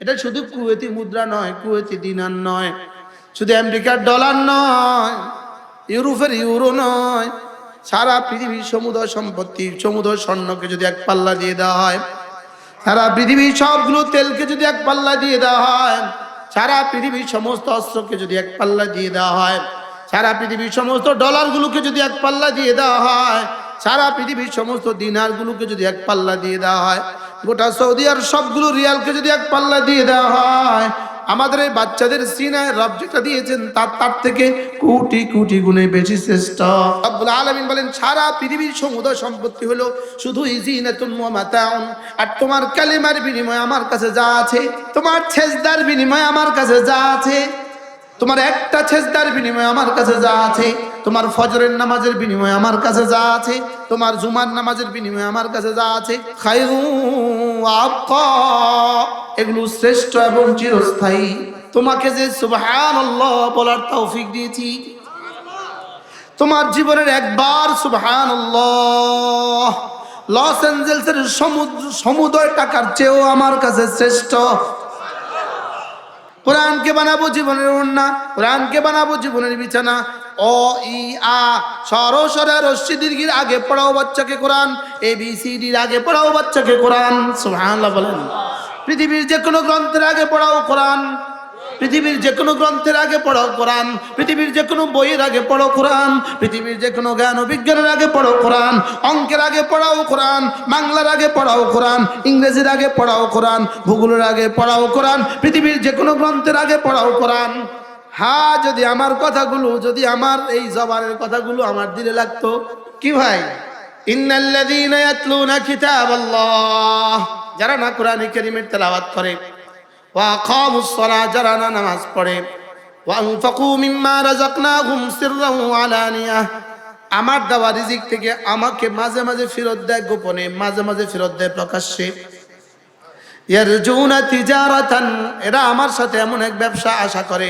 এটা শুধু কুয়েতি মুদ্রা নয়, কুয়েতি দিনার নয়, শুধু আমেরিকার ডলার নয়, ইউরোপের ইউরো নয়, সারা পৃথিবীর সমুদয় সম্পত্তি, সমুদয় স্বর্ণকে যদি এক পাল্লা দিয়ে দেওয়া হয়, সারা পৃথিবীর সবগুলো তেলকে যদি এক পাল্লা দিয়ে দেওয়া হয়, সারা পৃথিবীর সমস্ত অস্ত্রকে যদি এক পাল্লা দিয়ে দেওয়া হয়, সারা পৃথিবীর সমস্ত ডলারগুলোকে যদি এক পাল্লা দিয়ে দেওয়া হয়, সারা পৃথিবীর সমস্ত দিনারগুলোকে যদি এক পাল্লা দিয়ে দেওয়া হয় গোটা সৌদি আর সবগুলো রিয়ালকে যদি এক পাল্লা দিয়ে দেওয়া হয়, আমাদের এই বাচ্চাদের সিনায় রব যেটা দিয়েছেন, তার তার থেকে কোটি কোটি গুণে বেশি শ্রেষ্ঠ। রব্বুল আলামিন বলেন, সারা পৃথিবীর সমুদয় সম্পত্তি হলো শুধু ইজিনাতুন ওয়া আর তোমার কালিমার বিনিময়ে আমার কাছে যা আছে, তোমার ছেজদার বিনিময়ে আমার কাছে যা আছে, তোমার একটা ছেজদার বিনিময়ে আমার কাছে যা আছে তোমার ফজরের নামাজের বিনিময়ে আমার কাছে যা আছে, তোমার জুমার নামাজের বিনিময়ে আমার কাছে যা আছে এগুলো শ্রেষ্ঠ এবং চিরস্থায়ী। তোমাকে যে সুবহানাল্লাহ বলার তৌফিক দিয়েছি। তোমার জীবনের একবার সুবহানাল্লাহ। লস অ্যাঞ্জেলসের সমুদ্র, সমুদয় টাকার চেয়েও আমার কাছে শ্রেষ্ঠ। কোরআনকে বানাবো জীবনের অন্যা কোরআনকে বানাবো জীবনের বিছানা অ ই আ সরসরে রশ্মি দীর্ঘির আগে পড়াও বাচ্চাকে কোরআন এ বি সি ডির আগে পড়াও বাচ্চাকে কোরআন সুবহানাল্লাহ বলেন পৃথিবীর যে কোনো গ্রন্থের আগে পড়াও কোরআন পৃথিবীর যে কোনো গ্রন্থের আগে পড়াও কোরআন পৃথিবীর যে কোনো বইয়ের আগে পড়ো কোরআন পৃথিবীর যে কোনো জ্ঞান ও বিজ্ঞানের আগে পড়ো কোরআন অঙ্কের আগে পড়াও কোরআন বাংলার আগে পড়াও কোরআন ইংরেজির আগে পড়াও কোরআন ভূগোলের আগে পড়াও কোরআন পৃথিবীর যে কোনো গ্রন্থের আগে পড়াও কোরআন হ্যাঁ যদি আমার কথাগুলো, যদি আমার এই জবানের কথাগুলো আমার দিলে লাগতো। কি ভাই? যারা না কোরআন কারীমের তেলাওয়াত করে যারা না নামাজ পড়ে আমার দেওয়া রিজিক থেকে আমাকে মাঝে মাঝে ফেরত দেয় গোপনে, মাঝে মাঝে ফেরত দেয় প্রকাশ্যে। এরা আমার সাথে এমন এক ব্যবসা আশা করে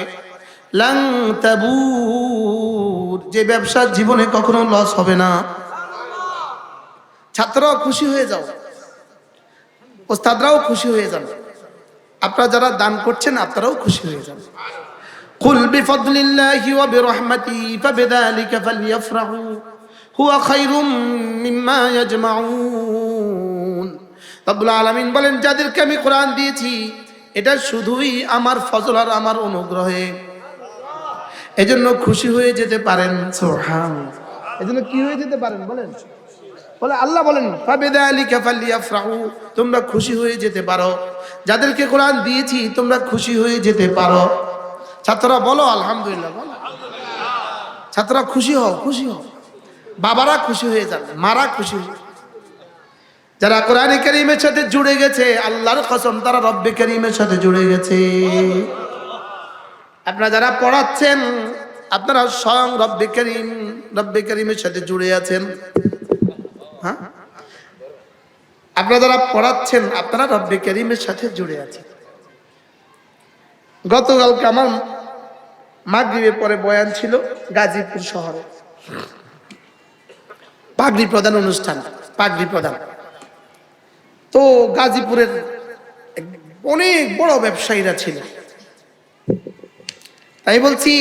লাং তাবুর যে ব্যবসা জীবনে কখনো লস হবে না ছাত্ররাও খুশি হয়ে যাও ওস্তাদরাও খুশি হয়ে যান আপনারা যারা দান করছেন আপনারাও খুশি হয়ে যান قل بفضل الله وبرحمته فبذلك فليفرحوا هو خير مما يجمعون রব্বুল আলামিন বলেন যাদেরকে আমি কোরআন দিয়েছি এটা শুধুই আমার ফজল আর আমার অনুগ্রহে এজন্য খুশি হয়ে যেতে পারেন। সোহান এজন্য কি হয়ে যেতে পারেন? বলেন। বলে আল্লাহ বলেন। তোমরা খুশি হয়ে যেতে পারো। যাদেরকে কোরআন দিয়েছি তোমরা খুশি হয়ে যেতে পারো। ছাত্ররা বলো আলহামদুলিল্লাহ বলো। ছাত্ররা খুশি হও খুশি হও। বাবারা খুশি হয়ে যান মারা খুশি হয়ে যারা কোরআন করিমের সাথে জুড়ে গেছে আল্লাহর কসম তারা রব্বে করিমের সাথে জুড়ে গেছে। আপনারা যারা পড়াচ্ছেন, আপনারা স্বয়ং রব্বে করিম, রব্বে করিমের সাথে জুড়ে আছেন। হ্যাঁ? আপনারা যারা পড়াচ্ছেন, আপনারা রব্বে করিমের সাথে জুড়ে আছেন। গতকালকে আমার মাগরীবের পরে বয়ান ছিল, গাজীপুর শহরে। পাগড়ি প্রদান অনুষ্ঠান, পাগড়ি প্রদান। তো গাজীপুরের অনেক বড় ব্যবসায়ীরা ছিল। তাই বলছি,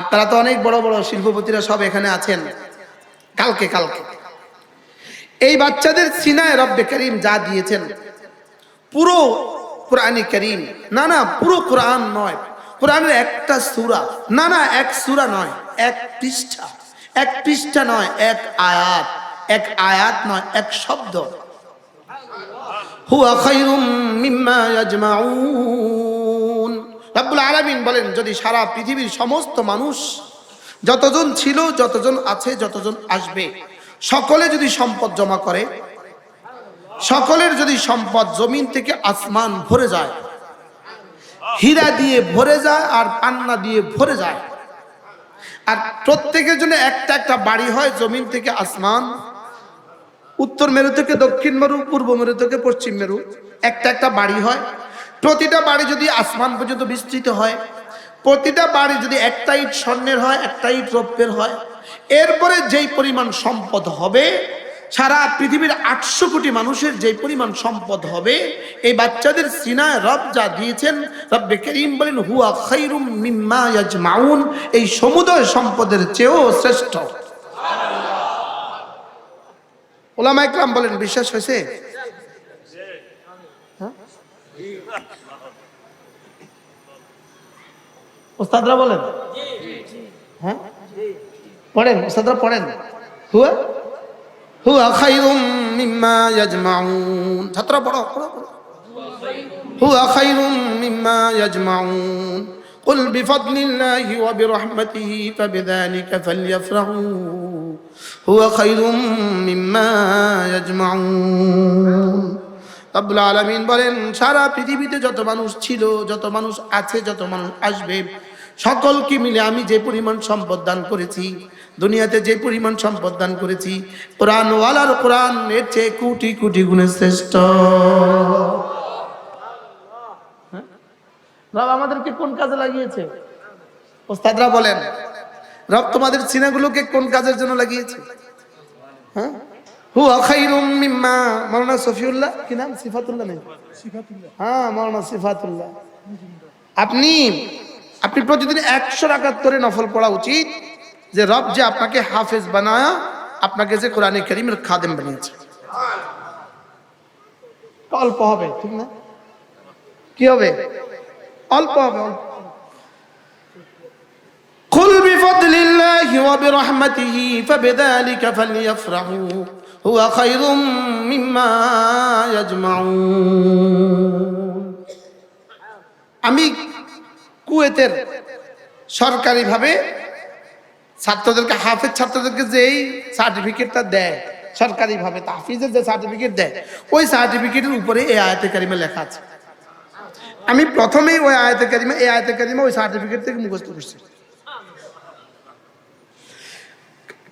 আপনারা তো অনেক বড় বড় শিল্পপতিরা সব এখানে আছেন। কালকে কালকে। এই বাচ্চাদের সিনায় রব্বে করিম যা দিয়েছেন, পুরো কোরআনে করিম। না না, পুরো কোরআন নয়। কোরআনের একটা সূরা, না না, এক সুরা নয়, এক পৃষ্ঠা। এক পৃষ্ঠা নয়, এক আয়াত। এক আয়াত নয়, এক শব্দ। হুয়া খায়রুম মিম্মা ইয়াজমাউন। রাব্বুল আলামিন বলেন, যদি সারা পৃথিবীর সমস্ত মানুষ যতজন ছিল, যতজন আছে, যতজন আসবে, সকলে যদি সম্পদ জমা করে, সকলের যদি সম্পদ জমিন থেকে আসমান ভরে যায়, হীরা দিয়ে ভরে যায় আর পান্না দিয়ে ভরে যায়, আর প্রত্যেকের জন্য একটা একটা বাড়ি হয় জমিন থেকে আসমান, উত্তর মেরু থেকে দক্ষিণ মেরু, পূর্ব মেরু থেকে পশ্চিম মেরু, একটা একটা বাড়ি হয় প্রতিটা বাড়ি যদি আসমান পর্যন্ত বিস্তৃত হয়, প্রতিটা বাড়ি যদি একটা ইট স্বর্ণের হয় একটা ইট রৌপ্যের হয়, এরপরে যেই পরিমাণ সম্পদ হবে, সারা পৃথিবীর আটশো কোটি মানুষের যে পরিমাণ সম্পদ হবে, এই বাচ্চাদের সিনায় রব যা দিয়েছেন, রব্বে করিম বলেন, হুয়া খৈরুম মিম্মা ইয়াজমাউন এই সমুদয় সম্পদের চেয়েও শ্রেষ্ঠ ওলামা ইকরাম বলেন, বিশ্বাস হয়েছে হ্যাঁ? ওস্তাদরা বলেন হ্যাঁ পড়েন ওস্তাদরা পড়েন হুয়া হুয়া খাইরুম মিম্মা ইয়াজমাউন ছাত্ররা পড়ো পড়ো পড়ো হুয়া খাইরুম মিম্মা ইয়াজমাউন قل بفضل الله وبرحمته فبذلك فليفرحوا هو خير مما يجمعون রব্বুল আলামিন বলেন সারা পৃথিবীতে যত মানুষ ছিল যত মানুষ আছে যত মানুষ আসবে সকলকে মিলে আমি যে পরিমাণ সম্পদ দান করেছি দুনিয়াতে যে পরিমাণ সম্পদ দান করেছি কোরআন ওয়ালার কোরআন এর চেয়ে কোটি কোটি গুণে শ্রেষ্ঠ। হ্যাঁ? রব আমাদেরকে কোন কাজে লাগিয়েছে? ওস্তাদরা বলেন রব তোমাদের সিনাগুলোকে কোন কাজের জন্য লাগিয়েছে? হ্যাঁ? হুয়া খাইরুম মিম্মা মাওলানা সফিউল্লাহ কি নাম সিফাতুল্লাহ নেই হ্যাঁ মাওলানা সিফাতুল্লাহ আপনি আপনি প্রতিদিন একশো রাকাত করে নফল পড়া উচিত যে রব যে আপনাকে হাফেজ বানায়া আপনাকে যে কোরআনে করিমের খাদেম বানিয়েছে অল্প হবে ঠিক না কি হবে অল্প হবে অল্প قل بفضل الله وبرحمته فبذلك فليفرحوا হুয়া খায়রুম মিম্মা ইয়াজমাউন। আমি কুয়েতের সরকারিভাবে ছাত্রদেরকে, হাফেজ ছাত্রদেরকে যেই সার্টিফিকেটটা দেয়, সরকারিভাবে, তাহফিজের যে সার্টিফিকেট দেয়, ওই সার্টিফিকেটের উপরে এই আয়াতে কারিমে লেখা আছে। আমি প্রথমেই ওই আয়াতে কারিমা, এই আয়াতে কারিমা ওই সার্টিফিকেট থেকে মুখস্থ করছি।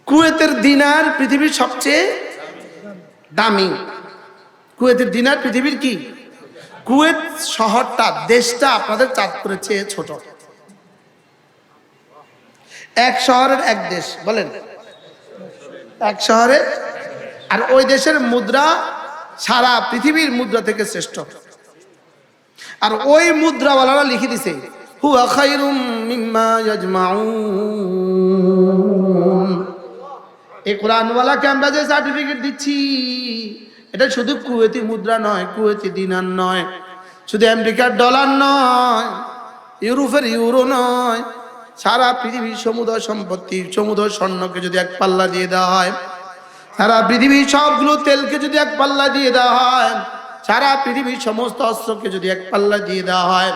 কুয়েতের দিনার পৃথিবীর সবচেয়ে দামি। কুয়েতের দিনার পৃথিবীর কি? কুয়েত শহরটা, দেশটা আপনাদের চাঁদপুরের চেয়ে ছোট। এক শহরের এক দেশ, বলেন। এক শহরে আর ওই দেশের মুদ্রা সারা পৃথিবীর মুদ্রা থেকে শ্রেষ্ঠ। আর ওই মুদ্রাওয়ালারা লিখে দিছে, হুয়া খাইরুম মিম্মা ইয়াজমাউন। এই কোরআনওয়ালাকে আমরা যে সার্টিফিকেট দিচ্ছি, এটা শুধু কুয়েতি মুদ্রা নয়, কুয়েতি দিনার নয়, শুধু আমেরিকার ডলার নয়, ইউরোপের ইউরো নয়, সারা পৃথিবীর সমুদয় সম্পত্তি, সমুদয় স্বর্ণকে যদি এক পাল্লা দিয়ে দেওয়া হয়, সারা পৃথিবীর সবগুলো তেলকে যদি এক পাল্লা দিয়ে দেওয়া হয়, সারা পৃথিবীর সমস্ত অস্ত্রকে যদি এক পাল্লা দিয়ে দেওয়া হয়,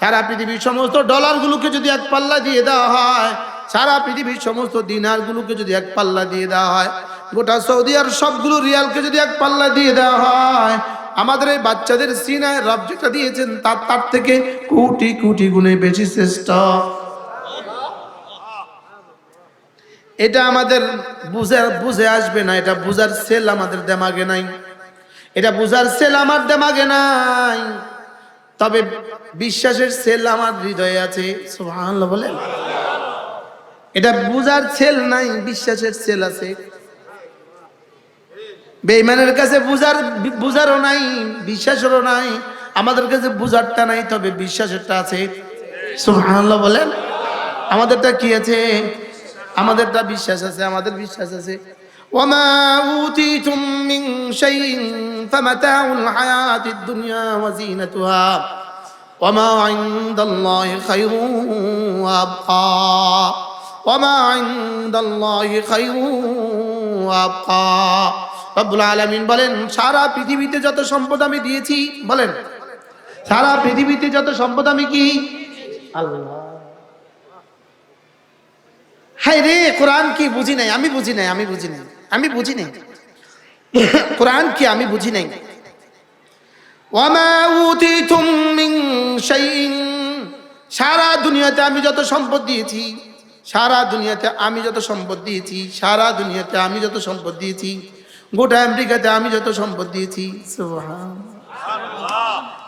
সারা পৃথিবীর সমস্ত ডলারগুলোকে যদি এক পাল্লা দিয়ে দেওয়া হয় সারা পৃথিবীর সমস্ত দিনারগুলোকে যদি এক পাল্লা দিয়ে দেওয়া হয়, গোটা সৌদি আর সবগুলো রিয়ালকে যদি এক পাল্লা দিয়ে দেওয়া হয়, আমাদের এই বাচ্চাদের সিনায় রব যেটা দিয়েছেন তার তার থেকে কোটি কোটি গুণে বেশি শ্রেষ্ঠ। এটা আমাদের বুঝে বুঝে আসবে না, এটা বুঝার সেল আমাদের দেমাগে নাই। এটা বুঝার সেল আমার দেমাগে নাই। তবে বিশ্বাসের সেল আমার হৃদয়ে আছে, সুবহানাল্লাহ বলেন। এটা বুঝার সেল নাই বিশ্বাসের সেল আছে বেইমানের কাছে বুঝার বুঝারও নাই বিশ্বাসেরও নাই আমাদের কাছে বুঝারটা নাই তবে বিশ্বাসেরটা আছে সুবহানাল্লাহ বলেন আমাদেরটা কি আছে আমাদেরটা বিশ্বাস আছে আমাদের বিশ্বাস আছে وما أوتيتم من شيء فمتاع الحياة الدنيا وزينتها وما عند الله خير وأبقى وما عند الله خير وأبقى রব্বুল আলামিন বলেন সারা পৃথিবীতে যত সম্পদ আমি দিয়েছি বলেন সারা পৃথিবীতে যত সম্পদ আমি কি আল্লাহ হাই রে কোরআন কি বুঝি নাই আমি বুঝি নাই আমি বুঝি নাই আমি বুঝি নাই কোরআন কি আমি বুঝি নাই ওয়ামা উতিতুম মিন শাইইন সারা দুনিয়াতে আমি যত সম্পদ দিয়েছি সারা দুনিয়াতে আমি যত সম্পদ দিয়েছি সারা দুনিয়াতে আমি যত সম্পদ দিয়েছি গোটা আমেরিকাতে আমি যত সম্পদ দিয়েছি।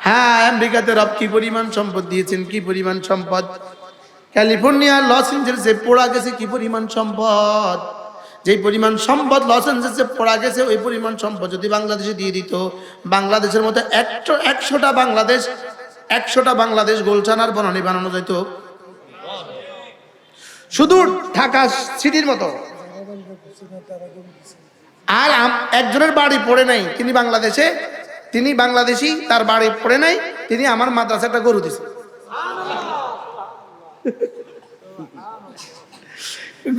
হ্যাঁ আমেরিকাতে রব কি পরিমাণ সম্পদ দিয়েছেন কি পরিমাণ সম্পদ? ক্যালিফোর্নিয়া লস এঞ্জেলসে পোড়া গেছে কি পরিমাণ সম্পদ? যেই পরিমাণ সম্পদ লস এঞ্জেলসে পড়া গেছে ওই পরিমাণ সম্পদ যদি বাংলাদেশে দিয়ে দিত বাংলাদেশের মতো একশো একশোটা বাংলাদেশ একশোটা বাংলাদেশ গোলচানার বনানি বানানো যেত শুধু ঢাকা সিটির মতো। আর একজনের বাড়ি পড়ে নাই, তিনি বাংলাদেশে, তিনি বাংলাদেশি, তার বাড়ি পড়ে নাই, তিনি আমার মাদ্রাসা একটা গরু দিছে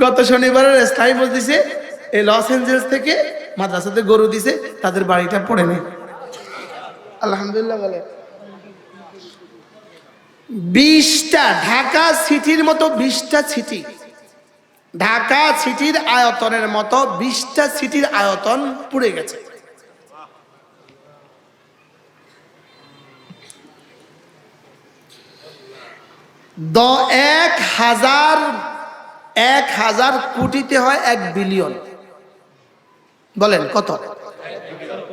গত শনিবারের স্থায়ী বলতেছে, এই লস এঞ্জেলস থেকে মাদ্রাসাতে গরু দিছে তাদের বাড়িটা পড়ে নেই। আলহামদুলিল্লাহ বলে। বিশটা, ঢাকা সিটির মতো বিশটা সিটি। ঢাকা সিটির আয়তনের মতো বিশটা সিটির আয়তন পুড়ে গেছে। দ এক হাজার এক হাজার কোটিতে হয় এক বিলিয়ন। বলেন কত?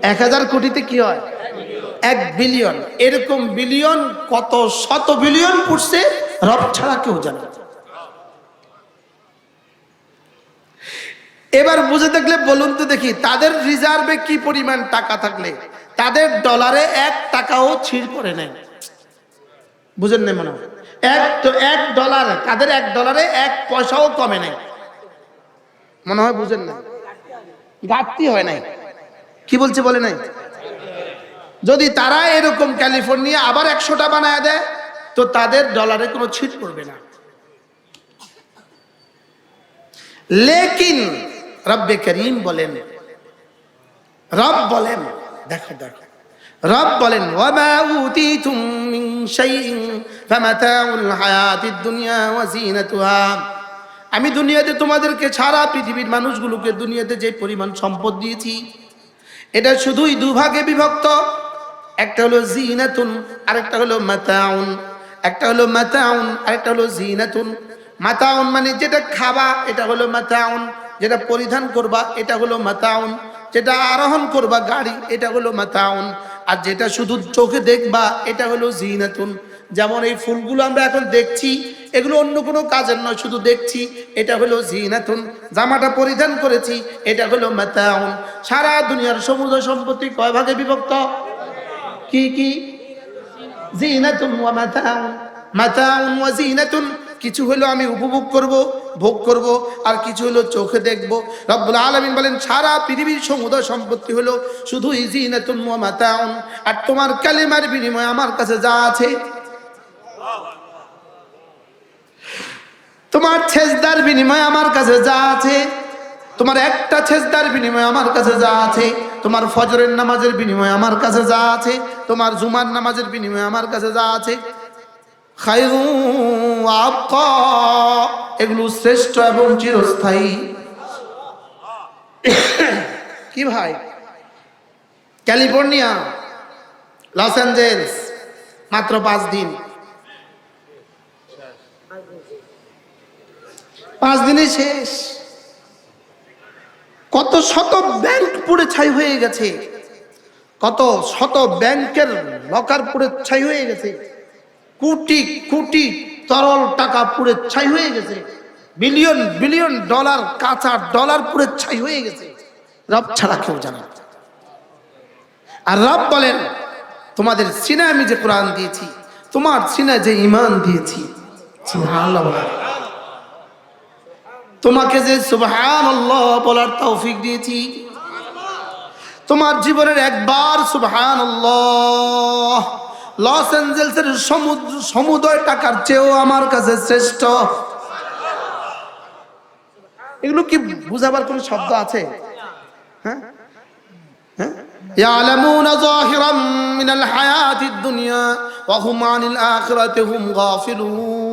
এক হাজার কোটিতে কি হয়? এক বিলিয়ন এরকম বিলিয়ন কত শত বিলিয়ন পুষছে রব ছাড়া কেউ জানে এবার বুঝে দেখলে বলুন তো দেখি, তাদের রিজার্ভে কি পরিমাণ টাকা থাকলে? তাদের ডলারে এক টাকাও ছিঁড় করে নেয়। বুঝেন না মনে? এক তো এক ডলার তাদের এক ডলারে এক পয়সাও কমে নাই মনে হয় বুঝেন না ঘাটতি হয় নাই। কি বলছে বলে নাই? যদি তারা এরকম ক্যালিফোর্নিয়া আবার একশোটা বানায় দেয়, তো তাদের ডলারে কোনো ছিট পড়বে না। লেকিন রব্বে করিম বলেন, রব বলেন, দেখো দেখো রব বলেন দুনিয়া আমি দুনিয়াতে তোমাদেরকে ছাড়া পৃথিবীর মানুষগুলোকে দুনিয়াতে যে পরিমাণ সম্পদ দিয়েছি, এটা শুধুই দুভাগে বিভক্ত। একটা হলো জিনাতুন, আরেকটা হলো মাতাউন। একটা হলো মাতাউন, আরেকটা হলো জিনাতুন। মাতাউন মানে যেটা খাবা, এটা হলো মাতাউন। যেটা পরিধান করবা, এটা হলো মাতাউন। যেটা আরোহণ করবা গাড়ি, এটা হলো মাতাউন। আর যেটা শুধু চোখে দেখবা, এটা হলো জিনাতুন। যেমন এই ফুলগুলো আমরা এখন দেখছি, এগুলো অন্য কোনো কাজের নয়, শুধু দেখছি, এটা হলো জিনাতুন। জামাটা পরিধান করেছি, এটা হলো মাতাউন। সারা দুনিয়ার সমুদ্র সম্পত্তি কয় ভাগে বিভক্ত? কি কি? জিনাতুন ওয়া মাতাউন মাতাউন ওয়া জিনাতুন। কিছু হলো আমি উপভোগ করব, ভোগ করব, আর কিছু হলো চোখে দেখব। রব্বুল আলামিন বলেন, সারা পৃথিবীর সমুদ্র সম্পত্তি হলো শুধু জিনাতুন ওয়া মাতাউন আর তোমার কালিমার বিনিময়ে আমার কাছে যা আছে। তোমার ছেজদার বিনিময়ে আমার কাছে যা আছে। তোমার একটা ছেজদার বিনিময়ে আমার কাছে যা আছে, তোমার ফজরের নামাজের বিনিময়ে আমার কাছে যা আছে, তোমার জুমার নামাজের বিনিময়ে আমার কাছে যা আছে। এগুলো শ্রেষ্ঠ এবং চিরস্থায়ী। কি ভাই? ক্যালিফোর্নিয়া, লস অ্যাঞ্জেলস, মাত্র পাঁচ দিন। পাঁচ দিনে শেষ। কত শত ব্যাংক পুড়ে ছাই হয়ে গেছে। কত শত ব্যাংকের লকার পুড়ে ছাই হয়ে গেছে। কোটি কোটি তরল টাকা পুড়ে ছাই হয়ে গেছে। বিলিয়ন বিলিয়ন ডলার কাঁচা ডলার পুড়ে ছাই হয়ে গেছে। রব ছাড়া কেউ জানে। আর রব বলেন, তোমাদের সিনা আমি যে কোরআন দিয়েছি, তোমার সিনা যে ইমান দিয়েছি। সুবহানাল্লাহ। তোমাকে যে সুবহান বলার তৌফিক দিয়েছি তোমার জীবনের একবার সুবহান লস অ্যাঞ্জেলসের সমুদ্র সমুদয় টাকার চেয়েও আমার কাছে শ্রেষ্ঠ এগুলো কি বুঝাবার কোন শব্দ আছে হ্যাঁ হ্যাঁ يعلمون ظاهرا من الحياة الدنيا وهم عن الآخرة هم غافلون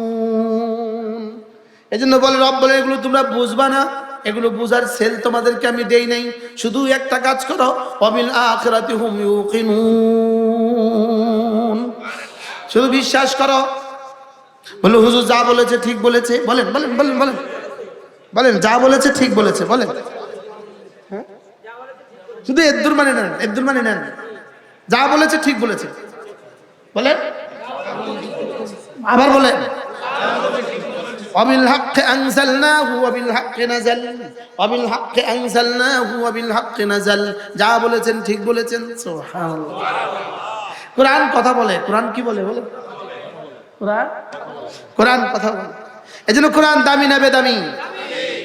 এজন্য বলে, রব বলে, এগুলো তোমরা বুঝবা না। এগুলো বুঝার সেল তোমাদেরকে আমি দেই নাই। শুধু একটা কাজ করো অবিল আখরাতি হুম শুধু বিশ্বাস করো। বলে, হুজুর যা বলেছে ঠিক বলেছে। বলেন বলেন বলেন বলেন। বলেন, যা বলেছে ঠিক বলেছে। বলেন। হ্যাঁ? শুধু এদ্দুর মানে নেন এদ্দুর মানে নেন। যা বলেছে ঠিক বলেছে। বলেন। আবার বলেন। হাক্কে নাজাল অবিল হাক্কে আনজালনাহু ওয়াবিল হাক্কে নাজাল। যা বলেছেন, ঠিক বলেছেন। সুবহানাল্লাহ। কোরআন কথা বলে। কোরআন কি বলে বলে কোরআন? কোরআন কথা বলে। এজন্য কোরআন দামি না বেদামি?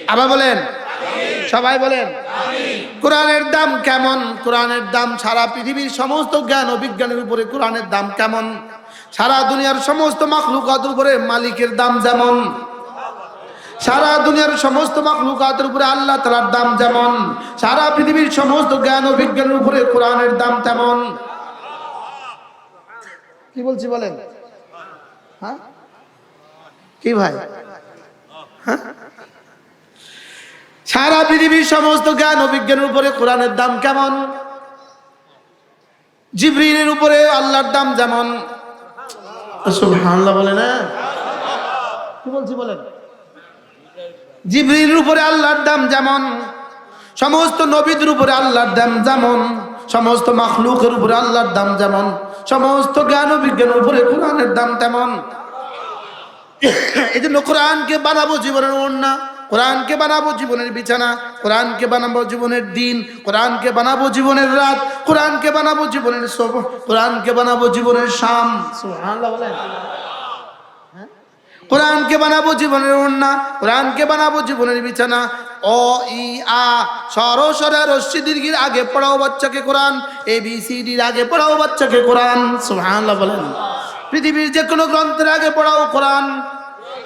আবার বলেন। সবাই বলেন। কোরআনের দাম কেমন? কোরআনের দাম সারা পৃথিবীর সমস্ত জ্ঞান ও বিজ্ঞানের উপরে কোরআনের দাম কেমন? সারা দুনিয়ার সমস্ত মাখলুকাতের উপরে মালিকের দাম যেমন? সারা দুনিয়ার সমস্ত মাখলুকাতের উপরে আল্লাহ তালার দাম যেমন, সারা পৃথিবীর সমস্ত জ্ঞান ও বিজ্ঞানের উপরে কোরআনের দাম তেমন। কি বলছি বলেন? হ্যাঁ? কি ভাই? হ্যাঁ? সারা পৃথিবীর সমস্ত জ্ঞান ও বিজ্ঞানের উপরে কোরআনের দাম কেমন? জিব্রিলের উপরে আল্লাহর দাম যেমন। বলে না কি বলছি বলেন? জিব্রিলের উপরে আল্লাহর দাম যেমন, সমস্ত নবীদের উপরে আল্লাহর দাম যেমন, সমস্ত মাখলুকের উপরে আল্লাহর দাম যেমন, সমস্ত জ্ঞান ও বিজ্ঞানের উপরে কোরআনের দাম তেমন এই জন্য কোরআনকে বানাবো জীবনের অন্যা কোরআনকে বানাবো জীবনের বিছানা, কোরআনকে বানাবো জীবনের দিন, কোরআনকে বানাবো জীবনের রাত, কোরআনকে বানাবো জীবনের কোরআনকে বানাবো জীবনের শাম বলেন? কোরআনকে বানাবো জীবনের ওন্না কোরআনকে বানাবো জীবনের বিছানা। অ, ই, আ, সর, সরে, রশ্মি দীর্ঘির আগে পড়াও বাচ্চাকে কোরআন, এ, বি, সি ডির আগে পড়াও বাচ্চাকে কোরআন। সুবহানাল্লাহ বলেন। পৃথিবীর যে কোনো গ্রন্থের আগে পড়াও কোরআন।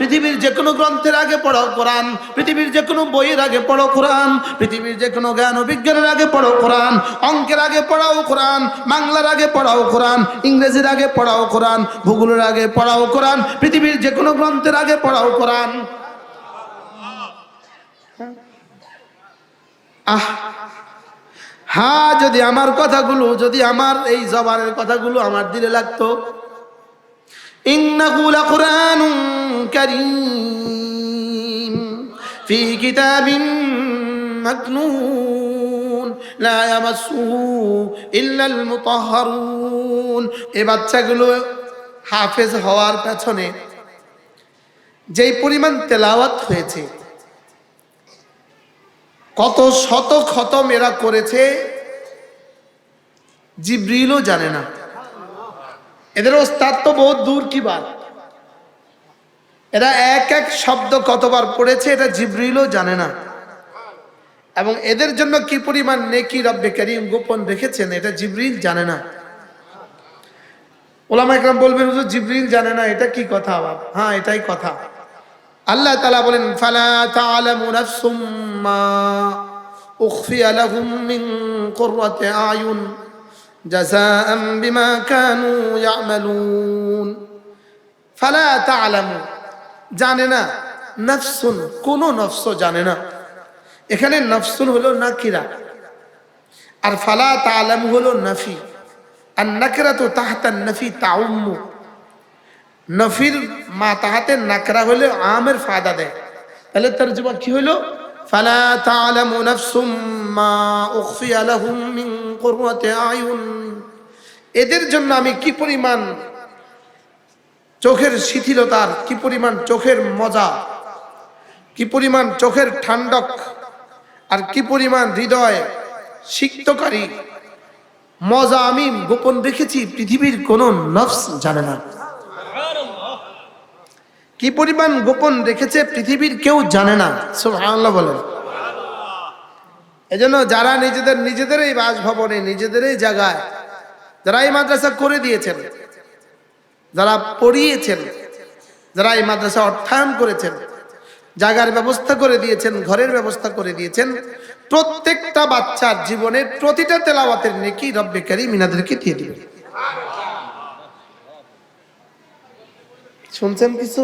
পৃথিবীর যে কোনো গ্রন্থের আগে পড়ো কোরআন, পৃথিবীর যে কোনো বইয়ের আগে পড়ো কোরআন, পৃথিবীর যে কোনো জ্ঞান ও বিজ্ঞানের আগে পড়ো কোরআন, অঙ্কের আগে পড়াও কোরআন, বাংলার আগে পড়াও কোরআন, ইংরেজির আগে পড়াও কোরআন, ভূগোলের আগে পড়াও কোরআন, পৃথিবীর যে কোনো গ্রন্থের আগে পড়াও কোরআন। আহ হ্যাঁ যদি আমার কথাগুলো, যদি আমার এই জবানের কথাগুলো আমার দিলে লাগতো। إنه لقرآن كريم في كتاب مكنون لا يمسه إلا المطهرون এ বাচ্চাগুলো হাফেজ হওয়ার পেছনে যেই পরিমাণ তেলাওয়াত হয়েছে কত শত খতম এরা করেছে জিব্রিলও জানে না এদের ওস্তাদ তো বহুত দূর কি বার এরা এক এক শব্দ কতবার পড়েছে এটা জিব্রিলও জানে না। এবং এদের জন্য কি পরিমাণ নেকি রব্বে করিম গোপন রেখেছেন এটা জিব্রিল জানে না। ওলামা একরাম বলবেন, হুজুর, জিব্রিল জানে না, এটা কি কথা আবার? হ্যাঁ এটাই কথা। আল্লাহ তালা বলেন, ফালা তাআলামু নাফসুম মা উখফিয়া লাহুম মিন কুররাতি আয়ুন। جزاء بما كانوا يعملون فلا تعلموا জানে না নফসুন কোন নফস জানে না এখানে নফসুন হলো নাকিরা আর ফালা তালাম হলো নফি আর নাকরা তো তাহাতার নফি তাউম্মু নফির মা তাহাতে নাকরা হলে আমের ফায়দা দেয় তাহলে তর্জমা কি হলো فلا تعلم نفس ما أخفي لهم من قرة أعين এদের জন্য আমি কি পরিমাণ চোখের শিথিলতার কি পরিমাণ চোখের মজা কি পরিমাণ চোখের ঠান্ডক আর কি পরিমাণ হৃদয় সিক্তকারী মজা আমি গোপন রেখেছি পৃথিবীর কোন নফস জানে না কি পরিমাণ গোপন রেখেছে পৃথিবীর কেউ জানে না। সুবহানাল্লাহ বলেন। এজন্য যারা নিজেদের, নিজেদেরই বাসভবনে, নিজেদেরই জায়গায়, যারা এই মাদ্রাসা করে দিয়েছেন, যারা পড়িয়েছেন, যারা এই মাদ্রাসা অর্থায়ন করেছেন, জায়গার ব্যবস্থা করে দিয়েছেন, ঘরের ব্যবস্থা করে দিয়েছেন, প্রত্যেকটা বাচ্চার জীবনের প্রতিটা তেলাওয়াতের নেকি রব্বে কারি মিনাদেরকে দিয়ে দিবেন। শুনছেন কিছু?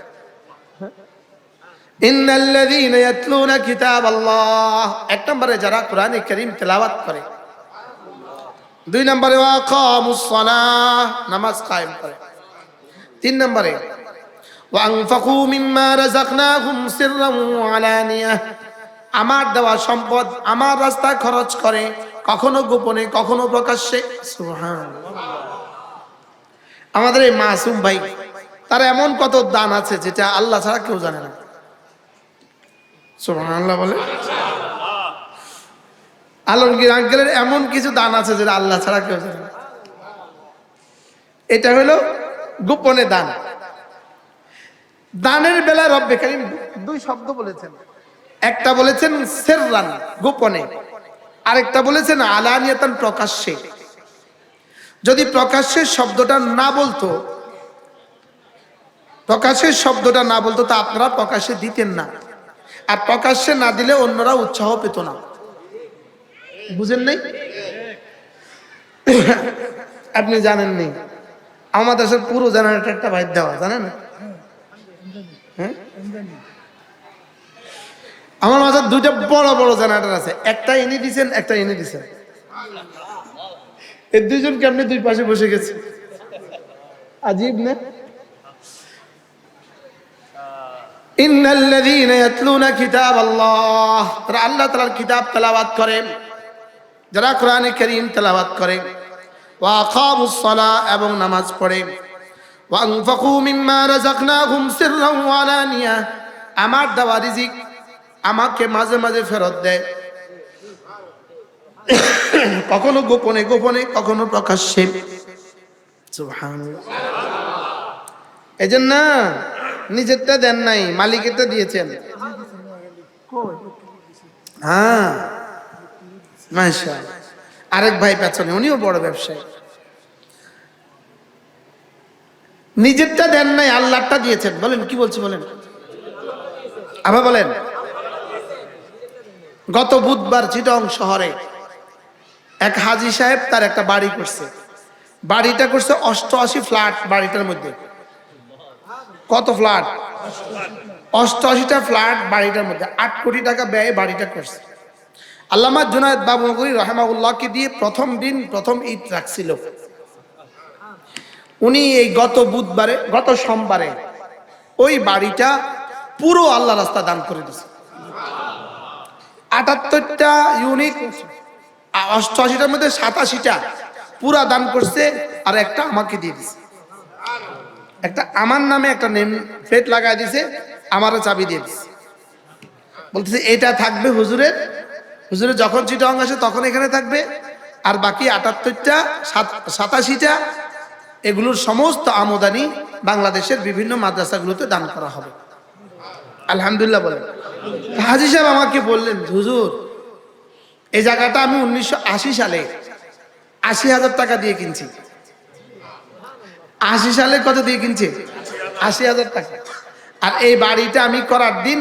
ইয়াতলুনা কিতাবাল্লাহ। এক নম্বরে যারা কোরআনে কারীম তেলাওয়াত করে। দুই নম্বরে নামাজ কায়েম করে। তিন নম্বরে আমার দেওয়া সম্পদ, আমার রাস্তায় খরচ করে, কখনো গোপনে, কখনো প্রকাশ্যে। আমাদের এই মাসুম ভাই, তার এমন কত দান আছে যেটা আল্লাহ ছাড়া কেউ জানে না। সুবহানাল্লাহ বলে? আলমগীর আঙ্কেলের এমন কিছু দান আছে যেটা আল্লাহ ছাড়া কেউ জানে এটা হলো গোপনে দান। দানের বেলায় রব্বে কারিম দুই শব্দ বলেছেন। একটা বলেছেন সেররান, গোপনে। আরেকটা বলেছেন আলানিয়াতান প্রকাশ্যে। যদি প্রকাশ্যের শব্দটা না বলতো প্রকাশের শব্দটা না বলতো তা আপনারা প্রকাশ্যে দিতেন না। আর প্রকাশ্যে না দিলে অন্যরা উৎসাহ পেত না। বুঝেন নাই? আপনি জানেননি আমাদের দেশের পুরো জেনারেটরটা বাইর দেওয়া, জানেন? হ্যাঁ? আমার মাঝে দুইটা বড় বড় জেনারেটর আছে, একটা এনে দিছেন, একটা এনে দিছেন। এই দুইজন কেমনি দুই পাশে বসে গেছে? আজীব না? তারা আল্লাহ তাআলার কিতাব তেলাওয়াত করে, যারা কোরআনে কারীম তেলাওয়াত করে। ওয়া আকামুস সালাহ এবং নামাজ পড়ে। আমার দেওয়া রিজিক আমাকে মাঝে মাঝে ফেরত দেয়। কখনো গোপনে গোপনে, কখনো প্রকাশ্যে। এজন্য নিজেরটা দেন নাই মালিকেরটা দিয়েছেন। হ্যাঁ আরেক ভাই পেছনে উনিও বড় ব্যবসায়ী। নিজেরটা দেন নাই আল্লাহটা দিয়েছেন। বলেন কি বলছি বলেন? আবার বলেন। গত বুধবার চিটং শহরে এক হাজি সাহেব তার একটা বাড়ি করছে। বাড়িটা করছে অষ্টআশি ফ্ল্যাট বাড়িটার মধ্যে। কত ফ্ল্যাট? অষ্টআশিটা ফ্ল্যাট বাড়িটার মধ্যে। আট কোটি টাকা ব্যয়ে বাড়িটা করছে। আল্লামা জুনায়দ বাবুনগরী রহমাউল্লাহকে দিয়ে প্রথম দিন প্রথম ঈদ রাখছিল। উনি এই গত বুধবারে, গত সোমবারে ওই বাড়িটা পুরো আল্লাহ রাস্তা দান করে দিছে। আটাত্তরটা ইউনিট, অষ্টআশিটার মধ্যে সাতাশিটা পুরা দান করছে আর একটা আমাকে দিয়ে দিছে। একটা আমার নামে একটা নেম, প্লেট লাগাই দিছে, আমারও চাবি দিয়ে দিছে। বলতেছে, এটা থাকবে হুজুরের। হুজুরের যখন চিটং আসে তখন এখানে থাকবে। আর বাকি আটাত্তরটা সাতাশিটা, এগুলোর সমস্ত আমদানি বাংলাদেশের বিভিন্ন মাদ্রাসাগুলোতে দান করা হবে। আলহামদুলিল্লাহ বলেন। হাজি সাহেব আমাকে বললেন, হুজুর, এই জায়গাটা আমি উনিশশো আশি সালে আশি হাজার টাকা দিয়ে কিনছি। আশি সালে কত দিয়ে কিনছে? আশি হাজার টাকা। আর এই বাড়িটা আমি করার দিন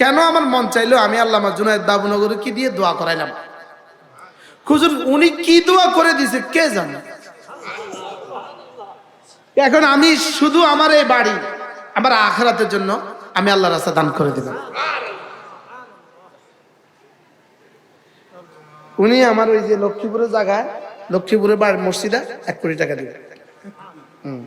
কেন আমার মন চাইলো আমি আল্লামা জুনায়দ বাবুনগর কি দিয়ে দোয়া করাইলাম? খুজুর উনি কি দোয়া করে দিছে কে জানে? এখন আমি শুধু আমার এই বাড়ি, আমার আখরাতের জন্য আমি আল্লাহ রাস্তা দান করে দিলাম। উনি আমার ওই যে লক্ষ্মীপুরের জায়গায়, লক্ষ্মীপুরের বাড়ির মসজিদে এক কোটি টাকা দিবেন হুম